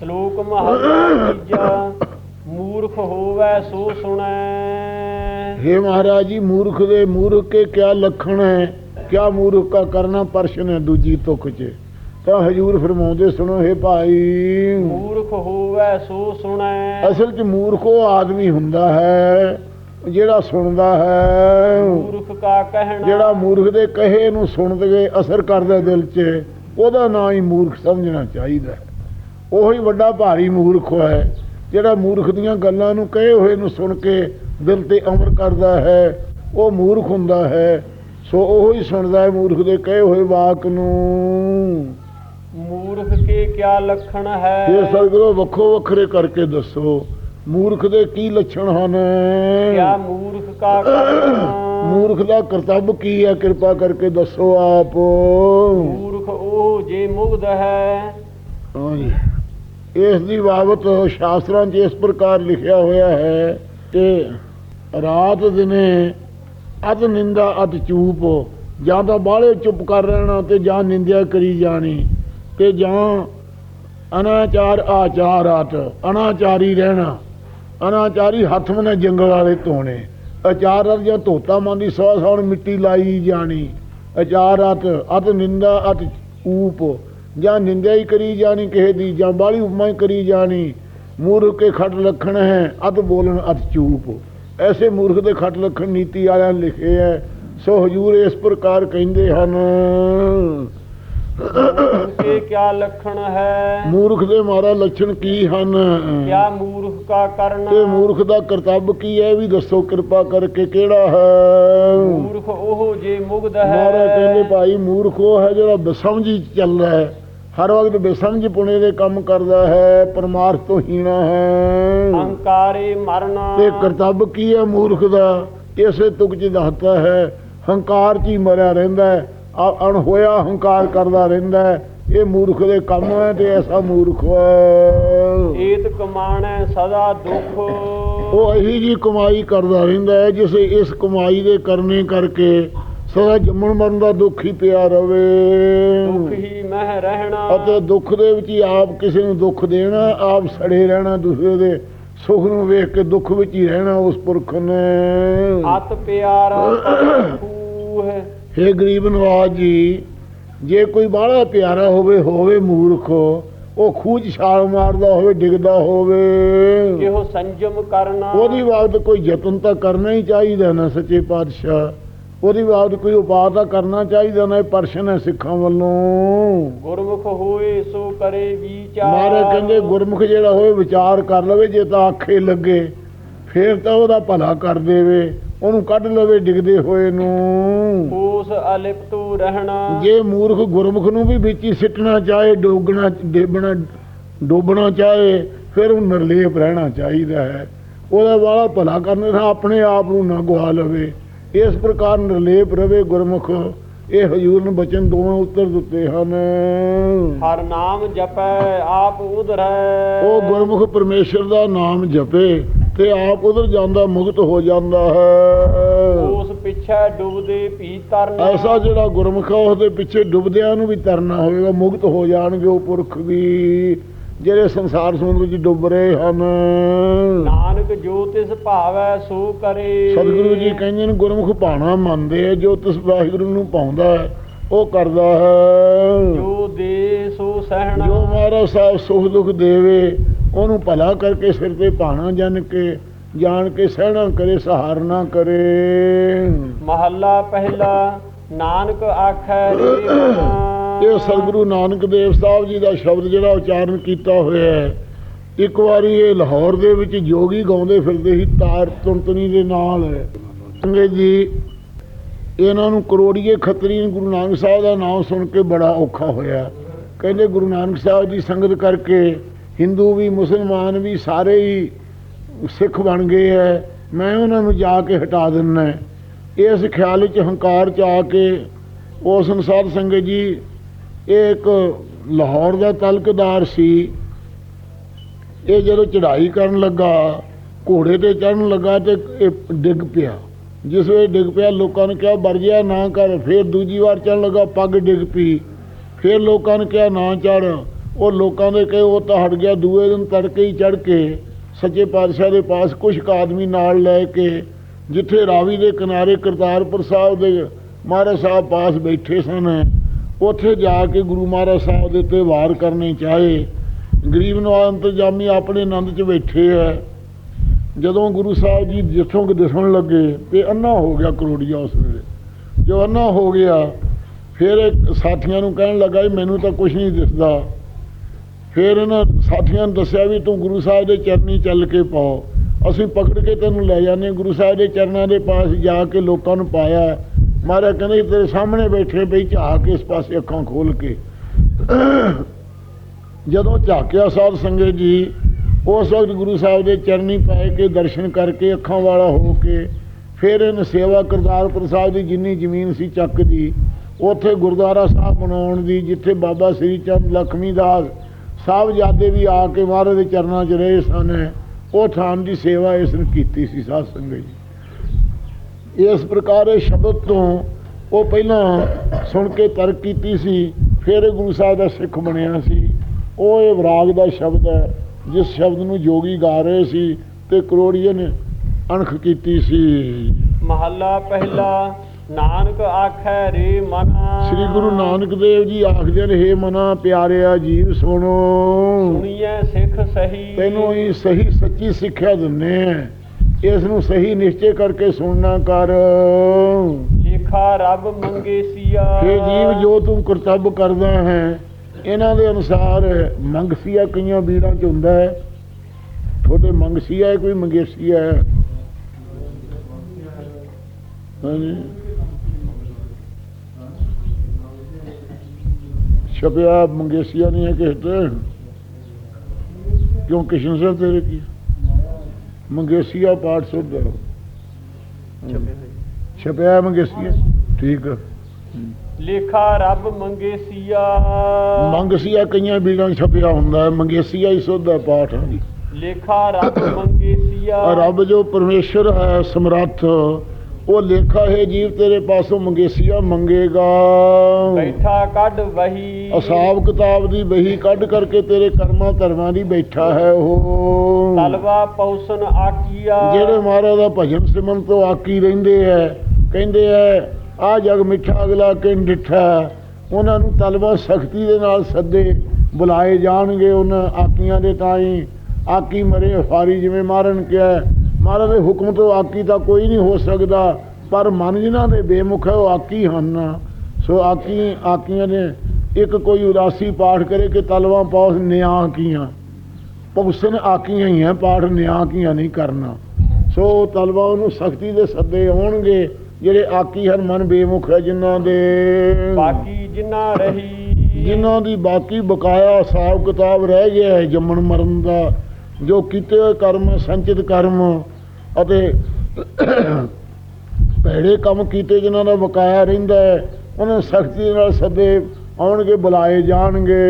ਸ਼ਲੋਕ ਮਹਲਾ ਤੀਜਾ ਮੂਰਖ ਹੋਵੇ ਸੋ ਸੁਣੈ हे महाराज जी मूर्ख ਦੇ ਮੂਰਖ ਕੇ ਕਿਆ ਲੱਖਣ ਹੈ ਕਿਆ ਮੂਰਖ ਕਾ ਕਰਨਾ ਪ੍ਰਸ਼ਨ ਹੈ ਦੂਜੀ ਤੁਕ ਚ ਤਾਂ ਹਜੂਰ ਫਰਮਾਉਂਦੇ ਸੁਣੋ हे ਭਾਈ ਮੂਰਖ ਹੋਵੇ ਸੋ ਸੁਣੈ ਅਸਲ ਚ ਮੂਰਖ ਉਹ ਆਦਮੀ ਹੁੰਦਾ ਹੈ ਜਿਹੜਾ ਸੁਣਦਾ ਹੈ ਮੂਰਖ ਕਾ ਕਹਿਣਾ ਜਿਹੜਾ ਮੂਰਖ ਦੇ ਕਹੇ ਨੂੰ ਸੁਣਦੇ ਅਸਰ ਕਰਦਾ ਦਿਲ 'ਚ ਉਹਦਾ ਨਾਂ ਹੀ ਮੂਰਖ ਸਮਝਣਾ ਚਾਹੀਦਾ ਹੈ ਉਹੀ ਵੱਡਾ ਭਾਰੀ ਮੂਰਖ ਹੈ ਜਿਹੜਾ ਮੂਰਖ ਦੀਆਂ ਗੱਲਾਂ ਨੂੰ ਕਹੇ ਹੋਏ ਨੂੰ ਸੁਣ ਕੇ ਦਿਲ ਤੇ ਅਮਰ ਕਰਦਾ ਹੈ ਉਹ ਮੂਰਖ ਹੁੰਦਾ ਹੈ। ਸੋ ਉਹ ਹੀ ਸੁਣਦਾ ਹੈ ਮੂਰਖ ਦੇ ਕਹੇ ਹੋਏ ਵਾਕ ਨੂੰ। ਮੂਰਖ ਕੇ ਕਿਆ ਲਖਣ ਹੈ? ਇਹ ਸਤਿਗੁਰੂ ਵੱਖੋ ਵੱਖਰੇ ਕਰਕੇ ਦੱਸੋ ਮੂਰਖ ਦੇ ਕੀ ਲੱਛਣ ਹਨ? ਕਿਆ ਮੂਰਖ ਕਾ ਮੂਰਖ ਦਾ ਕਰਤੱਵ ਕੀ ਹੈ? ਕਿਰਪਾ ਕਰਕੇ ਦੱਸੋ ਆਪ। ਮੂਰਖ ਉਹ ਜੇ ਮੁਗਧ ਹੈ। ਹਾਂਜੀ ਇਸ ਦੀ ਬਾਬਤ ਸ਼ਾਸਤਰਾਂ 'ਚ ਇਸ ਪ੍ਰਕਾਰ ਲਿਖਿਆ ਹੋਇਆ ਹੈ ਕਿ ਰਾਤ ਦਿਨੇ ਅਤ ਨਿੰਦਾ ਅਧ ਚੂਪ, ਜਾਂ ਤਾਂ ਬਾਹਲੇ ਚੁੱਪ ਕਰ ਰਹਿਣਾ ਤੇ ਜਾਂ ਨਿੰਦਿਆ ਕਰੀ ਜਾਣੀ, ਤੇ ਜਾਂ ਅਨਾਚਾਰ ਆਚਾਰਾਤ, ਅਨਾਚਾਰੀ ਰਹਿਣਾ, ਅਨਾਚਾਰੀ ਹੱਥ ਮਨੇ ਜੰਗਲ ਵਾਲੇ ਧੋਣੇ ਅਚਾਰਤ ਜਾਂ ਧੋਤਾ ਮੰਦੀ ਸਵਾ ਸੌਣ ਮਿੱਟੀ ਲਾਈ ਜਾਣੀ ਅਚਾਰਤ ਅਤ ਨਿੰਦਾ, ਅਤ ਊਪ ਜਾਂ ਨਿੰਦਿਆ ਹੀ ਕਰੀ ਜਾਣੀ ਕਿਸੇ ਦੀ ਜਾਂ ਬਾਲੀ ਉਪਮਾ ਹੀ ਕਰੀ ਜਾਣੀ ਮੂਰਖ ਕੇ ਖੱਟ ਲੱਖਣ ਹੈ ਅਤ ਬੋਲਣ ਅਤ ਚੂਪ। ਐਸੇ ਮੂਰਖ ਦੇ ਖੱਟ ਲੱਖਣ ਨੀਤੀ ਵਾਲਿਆਂ ਨੇ ਲਿਖੇ ਹੈ ਸੋ ਹਜੂਰ ਇਸ ਪ੍ਰਕਾਰ ਕਹਿੰਦੇ ਹਨ। ਮੂਰਖ ਕੇ ਕਿਆ ਲਖਣ ਹੈ? ਮੂਰਖ ਦੇ ਮਾਰਾ ਲੱਛਣ ਕੀ ਹਨ? ਕਿਆ ਮੂਰਖ ਕਾ ਕਰਨਾ? ਤੇ ਮੂਰਖ ਦਾ ਕਰਤੱਵ ਕੀ ਹੈ? ਵੀ ਦੱਸੋ ਕਿਰਪਾ ਕਰਕੇ ਕਿਹੜਾ ਹੈ? ਮੂਰਖ ਉਹ ਜੇ ਮੁਗਧ ਮਹਾਰਾਜ ਕਹਿੰਦੇ ਹੈ ਭਾਈ ਮੂਰਖ ਉਹ ਹੈ ਜਿਹੜਾ ਬਸਮਝੀ ਚ ਚੱਲਦਾ ਹੈ। ਹਰ ਵਕਤ ਬੇਸਮਝ ਪੁਣੇ ਦੇ ਕੰਮ ਕਰਦਾ ਹੈ ਪਰਮਾਰਥ ਤੋਂ ਹੀਣਾ ਹੈ। ਹੰਕਾਰੇ ਮਰਨਾ। ਤੇ ਕਰਤੱਵ ਕੀ ਹੈ ਮੂਰਖ ਦਾ? ਇਸੇ ਤੁਕ ਚ ਦੱਸਦਾ ਹੈ ਹੰਕਾਰ ਚ ਹੀ ਮਰਿਆ ਰਹਿੰਦਾ ਹੈ। ਅਣ ਹੋਇਆ ਹੰਕਾਰ ਕਰਦਾ ਰਹਿੰਦਾ ਹੈ। ਇਹ ਮੂਰਖ ਦੇ ਕੰਮ ਹੈ ਤੇ ਐਸਾ ਮੂਰਖ ਹੈ। ਏਤ ਕਮਾਣੈ ਸਦਾ ਦੁਖ। ਉਹ ਇਹੀ ਜੀ ਕਮਾਈ ਕਰਦਾ ਰਹਿੰਦਾ ਹੈ ਜਿਸ ਇਸ ਕਮਾਈ ਦੇ ਕਰਨੇ ਕਰਕੇ ਸਦਾ ਜੰਮਣ ਮਰਨ ਦਾ ਦੁੱਖ ਹੀ ਪਿਆ ਰਵੇ। ਦੁਖ ਹੀ ਮਹਿ ਰਹਿਣਾ। ਅਤੇ ਦੁੱਖ ਦੇ ਵਿੱਚ ਹੀ ਆਪ ਕਿਸੇ ਨੂੰ ਦੁੱਖ ਦੇਣਾ ਆਪ ਸੜੇ ਰਹਿਣਾ ਦੂਸਰੇ ਦੇ ਸੁਖ ਨੂੰ ਵੇਖ ਕੇ ਦੁੱਖ ਵਿੱਚ ਹੀ ਰਹਿਣਾ ਉਸ ਪੁਰਖ ਨੇ। ਅਤ ਪਿਆਰਾ ਖੂਹ ਹੇ ਗਰੀਬ ਨਵਾਜ ਜੀ ਜੇ ਕੋਈ ਬਾਹਲਾ ਪਿਆਰਾ ਹੋਵੇ ਹੋਵੇ ਮੂਰਖ। ਉਹ 'ਚ ਛਾਲ ਮਾਰਦਾ ਹੋਵੇ ਡਿੱਗਦਾ ਹੋਵੇ। ਕਿਹੋ ਸੰਜਮ ਕਰਨਾ। ਉਹਦੀ ਬਾਬਤ ਕੋਈ ਯਤਨ ਤਾਂ ਕਰਨਾ ਹੀ ਚਾਹੀਦਾ ਨਾ ਸੱਚੇ ਪਾਤਸ਼ਾਹ। ਉਹਦੀ ਬਾਬਤ ਕੋਈ ਉਪਾਅ ਤਾਂ ਕਰਨਾ ਚਾਹੀਦਾ ਨਾ ਇਹ ਪ੍ਰਸ਼ਨ ਹੈ ਸਿੱਖਾਂ ਵੱਲੋਂ। ਗੁਰਮੁਖ ਹੋਏ ਸੋ ਕਰੇ ਵਿਚਾਰ। ਮਹਾਰਾਜ ਕਹਿੰਦੇ ਗੁਰਮੁਖ ਜਿਹੜਾ ਹੋਵੇ ਵਿਚਾਰ ਕਰ ਲਵੇ ਜੇ ਤਾਂ ਆਖੇ ਲੱਗੇ ਫੇਰ ਤਾਂ ਉਹਦਾ ਭਲਾ ਕਰ ਦੇਵੇ ਉਹਨੂੰ ਕੱਢ ਲਵੇ ਡਿੱਗਦੇ ਹੋਏ ਨੂੰ। ਉਸ ਅਲਿਪਤੂ ਰਹਿਣਾ। ਜੇ ਮੂਰਖ ਗੁਰਮੁਖ ਨੂੰ ਵੀ ਵਿੱਚ ਹੀ ਸਿੱਟਣਾ ਚਾਹੇ ਡੋਗਣਾ ਡੇਬਣਾ ਡੋਬਣਾ ਚਾਹੇ ਫਿਰ ਉਹ ਨਿਰਲੇਪ ਰਹਿਣਾ ਚਾਹੀਦਾ ਹੈ। ਉਹਦਾ ਵਾਲਾ ਭਲਾ ਕਰਨ ਦਾ ਆਪਣੇ ਆਪ ਨੂੰ ਨਾ ਗਵਾ ਲਵੇ। ਇਸ ਪ੍ਰਕਾਰ ਨਿਰਲੇਪ ਰਵੇ ਗੁਰਮੁਖ ਇਹ ਹਜੂਰ ਨੇ ਬਚਨ ਦੋਵੇਂ ਉੱਤਰ ਦਿੱਤੇ ਹਨ। ਹਰ ਨਾਮ ਜਪੈ ਆਪ ਉਧਰੈ। ਉਹ ਗੁਰਮੁਖ ਪਰਮੇਸ਼ਰ ਦਾ ਨਾਮ ਜਪੇ ਤੇ ਆਪ ਉਧਰ ਜਾਂਦਾ ਮੁਕਤ ਹੋ ਜਾਂਦਾ ਹੈ। ਉਸ ਪਿੱਛੇ ਡੁੱਬਦੇ ਭੀ ਤਰਨਾ। ਐਸਾ ਜਿਹੜਾ ਗੁਰਮੁਖ ਉਹਦੇ ਪਿੱਛੇ ਡੁੱਬਦਿਆਂ ਨੂੰ ਵੀ ਤਰਨਾ ਹੋਵੇਗਾ ਮੁਕਤ ਹੋ ਜਾਣਗੇ ਉਹ ਪੁਰਖ ਵੀ। ਜਿਹੜੇ ਸੰਸਾਰ ਸਮੁੰਦਰ ਵਿੱਚ ਡੁੱਬ ਰਹੇ ਹਨ। ਨਾਨਕ ਜੋ ਤਿਸ ਭਾਵੈ ਸੋ ਕਰੇ। ਸਤਿਗੁਰੂ ਜੀ ਕਹਿੰਦੇ ਨੇ ਗੁਰਮੁਖ ਭਾਣਾ ਮੰਨਦੇ ਆ ਜੋ ਤਿਸ ਵਾਹਿਗੁਰੂ ਨੂੰ ਪਾਉਂਦਾ ਹੈ ਉਹ ਕਰਦਾ ਹੈ। ਜੋ ਦੇ ਸੋ ਸਹਿਣਾ। ਜੋ ਮਹਾਰਾਜ ਸਾਹਿਬ ਸੁਖ ਦੁੱਖ ਦੇਵੇ ਉਹਨੂੰ ਭਲਾ ਕਰਕੇ ਸਿਰ ਤੇ ਭਾਣਾ ਜਨ ਕੇ ਜਾਣ ਕੇ ਸਹਿਣਾ ਕਰੇ ਸਹਾਰਨਾ ਕਰੇ। ਮਹੱਲਾ ਪਹਿਲਾ ਨਾਨਕ ਆਖੈ ਰੇ ਮਨਾ ਇਹ ਸਤਿਗੁਰੂ ਨਾਨਕ ਦੇਵ ਸਾਹਿਬ ਜੀ ਦਾ ਸ਼ਬਦ ਜਿਹੜਾ ਉਚਾਰਨ ਕੀਤਾ ਹੋਇਆ ਹੈ। ਇੱਕ ਵਾਰੀ ਇਹ ਲਾਹੌਰ ਦੇ ਵਿੱਚ ਜੋਗੀ ਗਾਉਂਦੇ ਫਿਰਦੇ ਸੀ, ਤਾਰ ਤੁੰਤਨੀ ਦੇ ਨਾਲ। ਅੰਗਰੇਜ਼ ਜੀ, ਇਹਨਾਂ ਨੂੰ ਕਰੋੜੀਏ ਖੱਤਰੀ ਨੂੰ ਗੁਰੂ ਨਾਨਕ ਸਾਹਿਬ ਦਾ ਨਾਮ ਸੁਣ ਕੇ ਬੜਾ ਔਖਾ ਹੋਇਆ। ਕਹਿੰਦੇ ਗੁਰੂ ਨਾਨਕ ਸਾਹਿਬ ਜੀ ਸੰਗਤ ਕਰਕੇ ਹਿੰਦੂ ਵੀ, ਮੁਸਲਮਾਨ ਵੀ ਸਾਰੇ ਹੀ ਸਿੱਖ ਬਣ ਗਏ ਐ ਮੈਂ ਉਹਨਾਂ ਨੂੰ ਜਾ ਕੇ ਹਟਾ ਦਿੰਨਾ ਇਸ ਖਿਆਲ ਵਿੱਚ ਹੰਕਾਰ ਚ ਆ ਕੇ ਉਸ ਅਨੁਸਾਰ ਸੰਗਤ ਜੀ ਇਹ ਇੱਕ ਲਾਹੌਰ ਦਾ ਤਲਕਦਾਰ ਸੀ। ਇਹ ਜਦੋਂ ਚੜ੍ਹਾਈ ਕਰਨ ਲੱਗਾ, ਘੋੜੇ ਤੇ ਚੜਨ ਲੱਗਾ ਤੇ ਇਹ ਡਿੱਗ ਪਿਆ। ਜਿਸ ਵੇਲੇ ਡਿੱਗ ਪਿਆ, ਲੋਕਾਂ ਨੇ ਕਿਹਾ ਵਰਜਿਆ ਨਾ ਕਰ। ਫਿਰ ਦੂਜੀ ਵਾਰ ਚੜਨ ਲੱਗਾ, ਪੱਗ ਡਿੱਗ ਪਈ। ਫਿਰ ਲੋਕਾਂ ਨੇ ਕਿਹਾ, ਨਾ ਚੜ ਉਹ ਲੋਕਾਂ ਦੇ ਕਹੇ, ਉਹ ਤਾਂ ਹਟ ਗਿਆ, ਦੂਏ ਦਿਨ ਤੜਕੇ ਹੀ ਚੜ ਕੇ ਸੱਚੇ ਪਾਤਸ਼ਾਹ ਦੇ ਪਾਸ ਕੁਝ ਕੁ ਆਦਮੀ ਨਾਲ ਲੈ ਕੇ ਜਿੱਥੇ ਰਾਵੀ ਦੇ ਕਿਨਾਰੇ ਕਰਤਾਰਪੁਰ ਸਾਹਿਬ ਦੇ ਮਹਾਰਾਜ ਸਾਹਿਬ ਪਾਸ ਬੈਠੇ ਸਨ। ਉੱਥੇ ਜਾ ਕੇ ਗੁਰੂ ਮਹਾਰਾਜ ਸਾਹਿਬ ਦੇ ਉੱਤੇ ਵਾਰ ਕਰਨੇ ਚਾਹੇ। ਗਰੀਬ ਨਵਾਜ਼ ਅੰਤਰਜਾਮੀ ਆਪਣੇ ਆਨੰਦ 'ਚ ਬੈਠੇ ਹੈ ਜਦੋਂ ਗੁਰੂ ਸਾਹਿਬ ਜੀ ਜਿੱਥੋਂ ਕਿ ਦਿਸਣ ਲੱਗੇ ਤੇ ਅੰਨਾ ਹੋ ਗਿਆ ਕਰੋੜੀਆ ਉਸ ਵੇਲੇ। ਜੋ ਅੰਨਾ ਹੋ ਗਿਆ, ਫਿਰ ਇਹ ਸਾਥੀਆਂ ਨੂੰ ਕਹਿਣ ਲੱਗਾ ਮੈਨੂੰ ਤਾਂ ਕੁਝ ਨਹੀਂ ਦਿਸਦਾ। ਫਿਰ ਇਹਨਾਂ ਸਾਥੀਆਂ ਨੂੰ ਦੱਸਿਆ ਵੀ ਤੂੰ ਗੁਰੂ ਸਾਹਿਬ ਦੇ ਚਰਨੀ ਚੱਲ ਕੇ ਪਾਓ। ਅਸੀਂ ਪਕੜ ਕੇ ਤੈਨੂੰ ਲੈ ਜਾਂਦੇ ਗੁਰੂ ਸਾਹਿਬ ਦੇ ਚਰਨਾਂ ਦੇ ਪਾਸ ਜਾ ਕੇ ਲੋਕਾਂ ਨੂੰ ਪਾਇਆ। ਮਹਾਰਾਜ ਕਹਿੰਦੇ ਤੇਰੇ ਸਾਹਮਣੇ ਬੈਠੇ ਬਈ ਝਾਕ ਇਸ ਪਾਸੇ ਅੱਖਾਂ ਖੋਲ ਕੇ। ਜਦੋਂ ਝਾਕਿਆ ਸਾਧ ਸੰਗਤ ਜੀ, ਉਸ ਵਕਤ ਗੁਰੂ ਸਾਹਿਬ ਦੇ ਚਰਨੀ ਪੈ ਕੇ ਦਰਸ਼ਨ ਕਰਕੇ ਅੱਖਾਂ ਵਾਲਾ ਹੋ ਕੇ, ਫਿਰ ਇਹਨ ਸੇਵਾ ਕਰਤਾਰਪੁਰ ਸਾਹਿਬ ਦੀ ਜਿੰਨੀ ਜ਼ਮੀਨ ਸੀ ਚੱਕ ਦੀ, ਉੱਥੇ ਗੁਰਦੁਆਰਾ ਸਾਹਿਬ ਬਣਾਉਣ ਦੀ, ਜਿੱਥੇ ਬਾਬਾ ਸ੍ਰੀ ਚੰਦ ਲਖਮੀ ਦਾਸ ਸਾਹਿਬਜ਼ਾਦੇ ਵੀ ਆ ਕੇ ਮਹਾਰਾਜ ਦੇ ਚਰਨਾਂ 'ਚ ਰਹੇ ਸਨ, ਉਹ ਥਾਂ ਦੀ ਸੇਵਾ ਇਸ ਨੇ ਕੀਤੀ ਸੀ ਸਾਧ ਸੰਗਤ ਜੀ। ਇਸ ਪ੍ਰਕਾਰ ਇਹ ਸ਼ਬਦ ਤੋਂ ਉਹ ਪਹਿਲਾਂ ਸੁਣ ਕੇ ਤਰਕ ਕੀਤੀ ਸੀ ਫਿਰ ਗੁਰੂ ਸਾਹਿਬ ਦਾ ਸਿੱਖ ਬਣਿਆ ਸੀ। ਉਹ ਇਹ ਵਿਰਾਗ ਦਾ ਸ਼ਬਦ ਹੈ ਜਿਸ ਸ਼ਬਦ ਨੂੰ ਜੋਗੀ ਗਾ ਰਹੇ ਸੀ ਤੇ ਕਰੋੜੀਏ ਨੇ ਅਣਖ ਕੀਤੀ ਸੀ। ਮਹੱਲਾ ਪਹਿਲਾ ਨਾਨਕ ਆਖੈ ਰੇ ਮਨਾ। ਸ੍ਰੀ ਗੁਰੂ ਨਾਨਕ ਦੇਵ ਜੀ ਆਖਦੇ ਨੇ ਹੇ ਮਨਾ ਪਿਆਰਿਆ ਜੀਵ ਸੁਣੋ। ਸੁਣੀਐ ਸਿੱਖ ਸਹੀ। ਤੈਨੂੰ ਹੀ ਸਹੀ ਸੱਚੀ ਸਿੱਖਿਆ ਦਿੰਨੇ ਆ ਇਸ ਨੂੰ ਸਹੀ ਨਿਸ਼ਚੈ ਕਰਕੇ ਸੁਣਨਾ ਕਰ। ਲੇਖਾ ਰੱਬ ਮੰਗੇ ਸੀਆ। हे ਜੀਵ ਜੋ ਤੂੰ ਕਰਤੱਵ ਕਰਦਾ ਹੈ ਇਹਨਾਂ ਦੇ ਅਨੁਸਾਰ ਮੰਗਸੀਆ ਕਈਆਂ ਵੀਰਾਂ ਚ ਹੁੰਦਾ ਹੈ। ਤੁਹਾਡੇ ਮੰਗਸੀਆ ਹੈ ਕੋਈ ਮੰਗੇਸੀਆ ਹੈ? ਹਾਂਜੀ। ਛਪਿਆ ਮੰਗੇਸੀਆ ਨਹੀਂ ਹੈ ਕਿ ਤੇ? ਕਿਉਂ ਕਿਸ਼ਨ ਸਾਹਿਬ ਤੇਰੇ ਕੀ? ਮੰਗੇਸੀਆ ਪਾਠ ਸੁਧ ਛਪਿਆ ਮੰਗੇਸੀਆ। ਠੀਕ ਲੇਖਾ ਰੱਬ ਮੰਗੇ ਸੀਆ ਮੰਗਸੀਆ ਕਈਆਂ 'ਚ ਛਪਿਆ ਹੁੰਦਾ ਹੈ। ਮੰਗੇਸੀਆ ਹੀ ਸੁੱਧ ਹੈ ਪਾਠ। ਲੇਖਾ ਰੱਬ ਮੰਗੇ ਸੀਆ ਰੱਬ ਜੋ ਪਰਮੇਸ਼ਰ ਹੈ ਸਮਰੱਥ ਉਹ ਲੇਖਾ ਹੈ ਜੀਵ ਤੇਰੇ ਪਾਸੋਂ ਮੰਗੇਸੀਆ ਮੰਗੇਗਾ। ਬੈਠਾ ਕੱਢ ਵਹੀ। ਹਿਸਾਬ ਕਿਤਾਬ ਦੀ ਬਹੀ ਕੱਢ ਕਰਕੇ ਤੇਰੇ ਕਰਮਾਂ ਧਰਮਾਂ ਦੀ ਬੈਠਾ ਹੈ ਉਹ। ਤਲਵਾ ਪੌਸਨ ਆਕੀਆ। ਜਿਹੜੇ ਮਹਾਰਾਜ ਦਾ ਭਜਨ ਸਿਮਰਨ ਤੋਂ ਆਕੀ ਰਹਿੰਦੇ ਐ ਕਹਿੰਦੇ ਐ ਆ ਜਗ ਮਿੱਠਾ ਅਗਲਾ ਕਿਨ ਡਿਠਾ ਉਹਨਾਂ ਨੂੰ ਤਲਵਾ ਸਖਤੀ ਦੇ ਨਾਲ ਸੱਦੇ ਬੁਲਾਏ ਜਾਣਗੇ ਉਹਨਾਂ ਆਕੀਆਂ ਦੇ ਤਾਈ। ਆਕੀ ਮਰੇ ਫਾਰੀ ਜਿਵੇਂ ਮਾਰਨ ਕਿਹਾ ਮਹਾਰਾਜ ਦੇ ਹੁਕਮ ਤੋਂ ਆਕੀ ਤਾਂ ਕੋਈ ਨਹੀਂ ਹੋ ਸਕਦਾ ਪਰ ਮਨ ਜਿਨ੍ਹਾਂ ਦੇ ਬੇਮੁਖ ਹੈ ਉਹ ਆਕੀ ਹਨ। ਸੋ ਆਕੀ ਆਕੀਆਂ ਨੇ ਇੱਕ ਕੋਈ ਉਦਾਸੀ ਪਾਠ ਕਰੇ ਕਿ ਤਲਵਾ ਪੌਸ ਨਿਆਂ ਕੀਆਂ। ਪੌਸਨ ਆਕੀਆਂ ਹੀ ਹੈ ਪਾਠ ਨਿਆਂ ਕੀਆਂ ਨਹੀਂ ਕਰਨਾ। ਸੋ ਤਲਵਾ ਉਹਨੂੰ ਸਖਤੀ ਦੇ ਸੱਦੇ ਆਉਣਗੇ ਜਿਹੜੇ ਆਕੀ ਹਨ ਮਨ ਬੇਮੁਖ ਹੈ ਜਿਨ੍ਹਾਂ ਦੇ। ਬਾਕੀ ਜਿੰਨਾ ਰਹੀ। ਜਿਨ੍ਹਾਂ ਦੀ ਬਾਕੀ ਬਕਾਇਆ ਹਿਸਾਬ ਕਿਤਾਬ ਰਹਿ ਗਿਆ ਹੈ ਜੰਮਣ ਮਰਨ ਦਾ ਜੋ ਕੀਤੇ ਹੋਏ ਕਰਮ ਸੰਚਿਤ ਕਰਮ ਅਤੇ ਭੈੜੇ ਕੰਮ ਕੀਤੇ ਜਿਨ੍ਹਾਂ ਦਾ ਬਕਾਇਆ ਰਹਿੰਦਾ ਹੈ ਉਹਨਾਂ ਨੂੰ ਸਖਤੀ ਨਾਲ ਸੱਦੇ ਆਉਣਗੇ ਬੁਲਾਏ ਜਾਣਗੇ।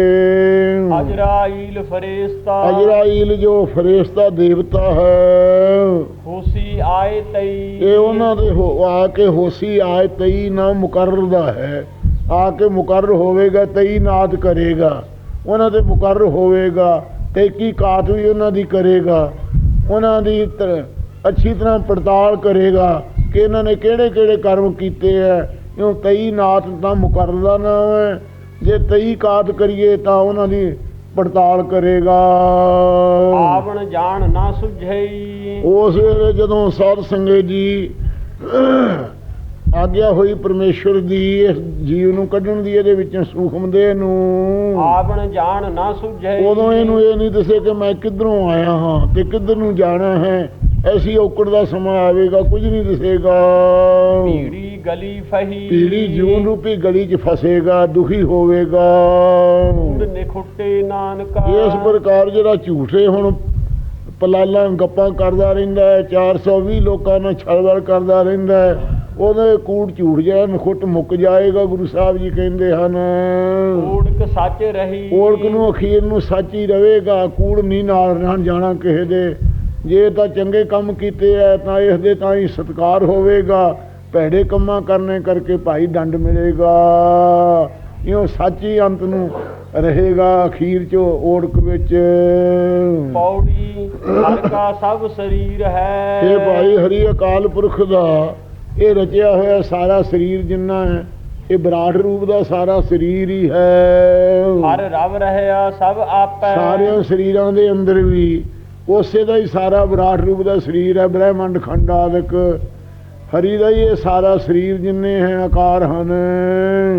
ਅਜਰਾਈਲ ਫਰੇਸਤਾ। ਅਜਰਾਈਲ ਜੋ ਫਰੇਸ਼ਤਾ ਦੇਵਤਾ ਹੈ। ਹੋਸੀ ਆਏ ਤਈ। ਇਹ ਉਹਨਾਂ ਦੇ ਆ ਕੇ ਹੋਸੀ ਆਏ ਤਈ ਨਾ ਮੁਕਰਰ ਦਾ ਹੈ। ਆ ਕੇ ਮੁਕਰਰ ਹੋਵੇਗਾ ਤਈ ਨਾਦ ਕਰੇਗਾ। ਉਹਨਾਂ ਦੇ ਮੁਕਰਰ ਹੋਵੇਗਾ ਤੇ ਕੀ ਕਾਤ ਵੀ ਉਹਨਾਂ ਦੀ ਕਰੇਗਾ। ਉਹਨਾਂ ਦੀ ਅੱਛੀ ਤਰ੍ਹਾਂ ਪੜਤਾਲ ਕਰੇਗਾ ਕਿ ਇਹਨਾਂ ਨੇ ਕਿਹੜੇ ਕਿਹੜੇ ਕਰਮ ਕੀਤੇ ਹੈ ਕਿਉਂ ਤਈ ਨਾਤ ਤਾਂ ਮੁਕਰਰ ਦਾ ਨਾਮ ਹੈ ਜੇ ਤਈ ਕਾਤ ਕਰੀਏ ਤਾਂ ਉਹਨਾਂ ਦੀ ਪੜਤਾਲ ਕਰੇਗਾ। ਆਵਣ ਜਾਣ ਨਾ ਸੁਝਈ। ਉਸ ਵੇਲੇ ਜਦੋਂ ਸਾਧ ਸੰਗਤ ਜੀ ਆਗਿਆ ਹੋਈ ਪਰਮੇਸ਼ਰ ਦੀ ਇਸ ਜੀਵ ਨੂੰ ਕੱਢਣ ਦੀ ਇਹਦੇ ਵਿੱਚੋਂ ਸੂਖਮ ਦੇ ਨੂੰ। ਆਵਣ ਜਾਣ ਨਾ ਸੁਝਈ। ਉਦੋਂ ਇਹਨੂੰ ਇਹ ਨਹੀਂ ਦੱਸੇ ਕਿ ਮੈਂ ਕਿੱਧਰੋਂ ਆਇਆ ਹਾਂ ਤੇ ਕਿੱਧਰ ਨੂੰ ਜਾਣਾ ਹੈ। ਐਸੀ ਔਕੜ ਦਾ ਸਮਾਂ ਆਵੇਗਾ ਕੁਝ ਨਹੀਂ ਦਿਸੇਗਾ। ਪੀੜੀ ਗਲੀ ਫਹੀ। ਪੀੜੀ ਜੂਨ ਰੂਪੀ ਗਲੀ 'ਚ ਫਸੇਗਾ ਦੁਖੀ ਹੋਵੇਗਾ। ਨਿਖੁੱਟੇ ਨਾਨਕਾ। ਇਸ ਪ੍ਰਕਾਰ ਜਿਹੜਾ ਝੂਠੇ ਹੁਣ ਪਲਾਲਾਂ ਗੱਪਾਂ ਕਰਦਾ ਰਹਿੰਦਾ ਹੈ 420 ਲੋਕਾਂ ਨਾਲ ਛਲਵਲ ਕਰਦਾ ਰਹਿੰਦਾ ਹੈ ਉਹਦੇ ਕੂੜ ਝੂਠ ਜਿਹੜਾ ਨਖੁੱਟ ਮੁੱਕ ਜਾਏਗਾ ਗੁਰੂ ਸਾਹਿਬ ਜੀ ਕਹਿੰਦੇ ਹਨ। ਓੜਕ ਸੱਚ ਰਹੀ। ਓੜਕ ਨੂੰ ਅਖੀਰ ਨੂੰ ਸੱਚ ਹੀ ਰਵੇਗਾ ਕੂੜ ਨਹੀਂ ਨਾਲ ਰਹਿਣ ਜਾਣਾ ਕਿਸੇ ਦੇ। ਜੇ ਤਾਂ ਚੰਗੇ ਕੰਮ ਕੀਤੇ ਐ ਤਾਂ ਇਸ ਦੇ ਤਾਂ ਹੀ ਸਤਕਾਰ ਹੋਵੇਗਾ। ਭੈੜੇ ਕੰਮਾਂ ਕਰਨੇ ਕਰਕੇ ਭਾਈ ਦੰਡ ਮਿਲੇਗਾ। ਇਉਂ ਸੱਚ ਅੰਤ ਨੂੰ ਰਹੇਗਾ ਅਖੀਰ ਚ ਓੜਕ ਵਿੱਚ। ਪੌੜੀ ਹਰ ਕਾ ਸਭ ਸਰੀਰ ਹੈ। ਇਹ ਭਾਈ ਹਰੀ ਅਕਾਲ ਪੁਰਖ ਦਾ ਇਹ ਰਚਿਆ ਹੋਇਆ ਸਾਰਾ ਸਰੀਰ ਜਿੰਨਾ ਹੈ ਇਹ ਵਿਰਾਟ ਰੂਪ ਦਾ ਸਾਰਾ ਸਰੀਰ ਹੀ ਹੈ। ਹਰ ਰਵ ਰਹਿਆ ਸਭ ਆਪੈ। ਸਾਰਿਆਂ ਸਰੀਰਾਂ ਦੇ ਅੰਦਰ ਵੀ ਉਸੇ ਦਾ ਹੀ ਸਾਰਾ ਵਿਰਾਟ ਰੂਪ ਦਾ ਸਰੀਰ ਹੈ ਬ੍ਰਹਿਮੰਡ ਖੰਡ ਆਦਿਕ। ਹਰੀ ਦਾ ਹੀ ਇਹ ਸਾਰਾ ਸਰੀਰ ਜਿੰਨੇ ਹੈ ਆਕਾਰ ਹਨ।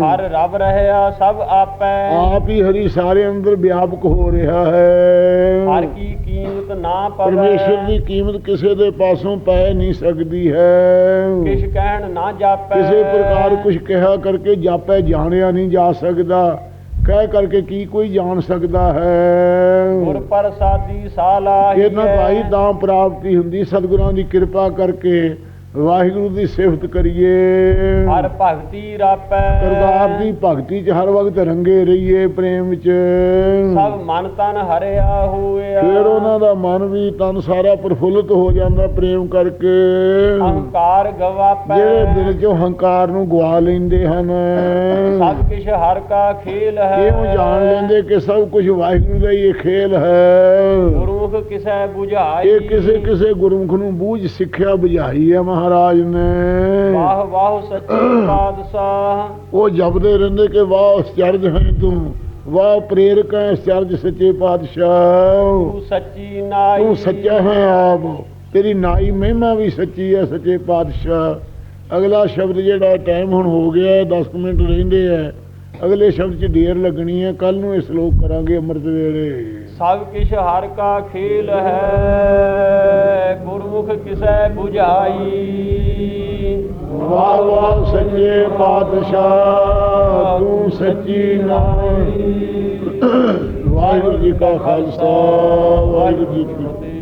ਹਰ ਰਵ ਰਹਿਆ ਸਭ ਆਪੈ। ਆਪ ਹੀ ਹਰੀ ਸਾਰੇ ਅੰਦਰ ਵਿਆਪਕ ਹੋ ਰਿਹਾ ਹੈ। ਹਰ ਕੀ ਕੀਮਤ ਨਾ ਪਵੈ। ਪਰਮੇਸ਼ਰ ਦੀ ਕੀਮਤ ਕਿਸੇ ਦੇ ਪਾਸੋਂ ਪੈ ਨਹੀਂ ਸਕਦੀ ਹੈ। ਕਿਛ ਕਹਿਣ ਨਾ ਜਾਪੈ। ਕਿਸੇ ਪ੍ਰਕਾਰ ਕੁਝ ਕਿਹਾ ਕਰਕੇ ਜਾਪੈ ਜਾਣਿਆ ਨਹੀਂ ਜਾ ਸਕਦਾ। ਕਹਿ ਕਰਕੇ ਕੀ ਕੋਈ ਜਾਣ ਸਕਦਾ ਹੈ? ਗੁਰ ਪ੍ਰਸਾਦੀ ਸਾਲਾਹੀ ਇਹਨਾਂ ਭਾਈ ਤਾਂ ਪ੍ਰਾਪਤੀ ਹੁੰਦੀ ਸਤਿਗੁਰਾਂ ਦੀ ਕਿਰਪਾ ਕਰਕੇ। ਵਾਹਿਗੁਰੂ ਦੀ ਸਿਫਤ ਕਰੀਏ। ਹਰ ਭਗਤੀ ਰਾਪੈ। ਕਰਤਾਰ ਦੀ ਭਗਤੀ ਚ ਹਰ ਵਕਤ ਰੰਗੇ ਰਹੀਏ ਪ੍ਰੇਮ ਵਿੱਚ। ਸਭ ਮਨ ਤਨ ਹਰਿਆ ਹੋਇਆ। ਫਿਰ ਉਹਨਾਂ ਦਾ ਮਨ ਵੀ ਤਨ ਸਾਰਾ ਪ੍ਰਫੁੱਲਤ ਹੋ ਜਾਂਦਾ ਪ੍ਰੇਮ ਕਰਕੇ। ਹੰਕਾਰ ਗਵਾਪੈ। ਜਿਹੜੇ ਦਿਲ ਚੋਂ ਹੰਕਾਰ ਨੂੰ ਗਵਾ ਲੈਂਦੇ ਹਨ। ਸਭ ਕਿਛ ਹਰ ਕਾ ਖੇਲ ਹੈ। ਇਹੋ ਜਾਣ ਲੈਂਦੇ ਕਿ ਸਭ ਕੁਝ ਵਾਹਿਗੁਰੂ ਦਾ ਹੀ ਖੇਲ ਹੈ। ਗੁਰਮੁਖ ਕਿਸੈ 부ਝਾਈ ਇਹ ਕਿਸੇ ਕਿਸੇ ਗੁਰਮੁਖ ਨੂੰ ਬੂਝ ਸਿੱਖਿਆ ਬੁਝਾਈ ਹੈ ਮਹਾਰਾਜ ਨੇ। ਵਾਹ ਵਾਹ ਸੱਚੇ ਪਾਤਸ਼ਾਹ। ਉਹ ਜਪਦੇ ਰਹਿੰਦੇ ਕਿ ਵਾਹ ਅਚਰਜ ਹੈ ਤੂੰ। ਵਾਹ ਪ੍ਰੇਰਕ ਹੈ ਅਚਰਜ ਸੱਚੇ ਪਾਤਸ਼ਾਹ। ਤੂੰ ਸੱਚੀ ਨਾਈ। ਤੂੰ ਸੱਚਾ ਹੈ ਆਪ। ਤੇਰੀ ਨਾਈ ਮਹਿਮਾ ਵੀ ਸੱਚੀ ਹੈ ਸੱਚੇ ਪਾਤਸ਼ਾਹ। ਅਗਲਾ ਸ਼ਬਦ ਜਿਹੜਾ ਟਾਈਮ ਹੁਣ ਹੋ ਗਿਆ 10 ਮਿੰਟ ਰਹਿੰਦੇ ਆ ਅਗਲੇ ਸ਼ਬਦ 'ਚ ਢੇਰ ਲੱਗਣੀ ਹੈ ਕੱਲ ਨੂੰ ਇਹ ਸ਼ਲੋਕ ਕਰਾਂਗੇ ਅੰਮ੍ਰਿਤ ਵੇਲੇ। ਸਭ ਕਿਛ ਹਰ ਕਾ ਖੇਲ ਹੈ, ਗੁਰਮੁਖ ਕਿਸੈ 부ਝਾਈ। ਵਾਹ ਵਾਹ ਸੱਚੇ ਪਾਤਸ਼ਾਹ, ਤੂੰ ਸੱਚੀ ਨਾਈ ਵਾਹਿਗੁਰੂ ਜੀ ਕਾ ਖਾਲਸਾ, ਵਾਹਿਗੁਰੂ ਜੀ ਕੀ ਫਤਿਹ।